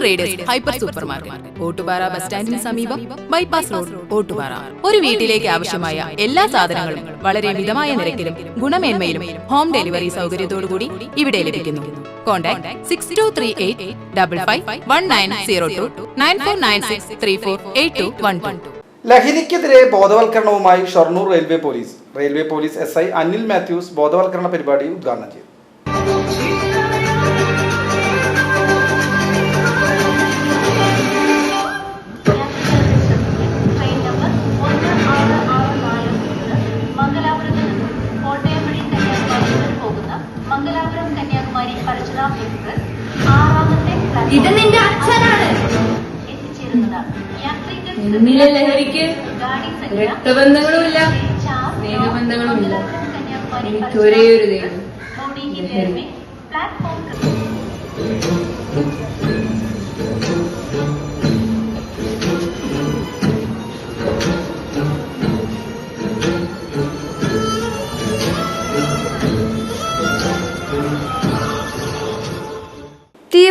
Traders hyper super market Ottupara bus സ്റ്റാൻഡിന് സമീപം bypass road Ottupara. ഒരു വീട്ടിലേക്ക് ആവശ്യമായ എല്ലാ സാധനങ്ങളും വളരെ മിതമായ നിരക്കിലും ഗുണമേന്മയിലും ഹോം ഡെലിവറി സൗകര്യത്തോടുകൂടി ഇവിടെ ലഭിക്കുന്നു contact six two three eight double five one nine zero two nine four nine six three four eight two one two ലഹരിക്കെതിരെ ബോധവൽക്കരണവുമായി Shoranur railway police. Railway police S I Anil Mathews ബോധവൽക്കരണ പരിപാടി ഉദ്ഘാടനം ചെയ്തു. Kanyakumari Parasuram express ആറാമത്തെ ഇത് നിന്റെ അച്ഛനാണ്. എത്തിച്ചേരുന്നതാണ്. ലഹരിക്ക് രക്തബന്ധങ്ങളുമില്ല. പ്ലാറ്റ്ഫോം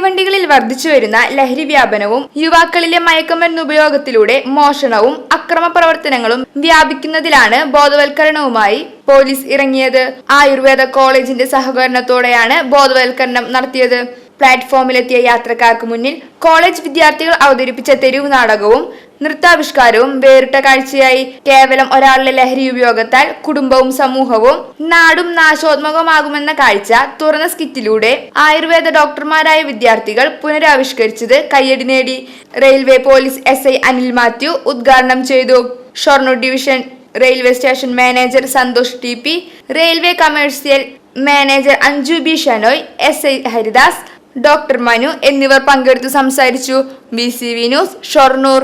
തീവണ്ടികളിൽ വർദ്ധിച്ചു വരുന്ന ലഹരി വ്യാപനവും യുവാക്കളിലെ മയക്കുമരുന്ന് ഉപയോഗത്തിലൂടെ മോഷണവും അക്രമ പ്രവർത്തനങ്ങളും വ്യാപിക്കുന്നതിലാണ് ബോധവൽക്കരണവുമായി പോലീസ് ഇറങ്ങിയത്. ആയുർവേദ കോളേജിന്റെ സഹകരണത്തോടെയാണ് ബോധവൽക്കരണം നടത്തിയത്. പ്ലാറ്റ്ഫോമിലെത്തിയ യാത്രക്കാർക്ക് മുന്നിൽ കോളേജ് വിദ്യാർത്ഥികൾ അവതരിപ്പിച്ച തെരുവ് നാടകവും നൃത്താവിഷ്കാരവും വേറിട്ട കാഴ്ചയായി. കേവലം ഒരാളുടെ ലഹരി ഉപയോഗത്താൽ കുടുംബവും സമൂഹവും നാടും നാശോത്മകമാകുമെന്ന കാഴ്ച തുറന്ന സ്കിറ്റിലൂടെ ആയുർവേദ ഡോക്ടർമാരായ വിദ്യാർത്ഥികൾ പുനരാവിഷ്കരിച്ചത് കയ്യടി നേടി. Railway police S I Anil Mathew ഉദ്ഘാടനം ചെയ്തു. Shoranur division railway station manager Santhosh T P railway commercial manager Anju B Shanoy S I Haridas doctor Manu എന്നിവർ പങ്കെടുത്ത് സംസാരിച്ചു. B C V news Shoranur.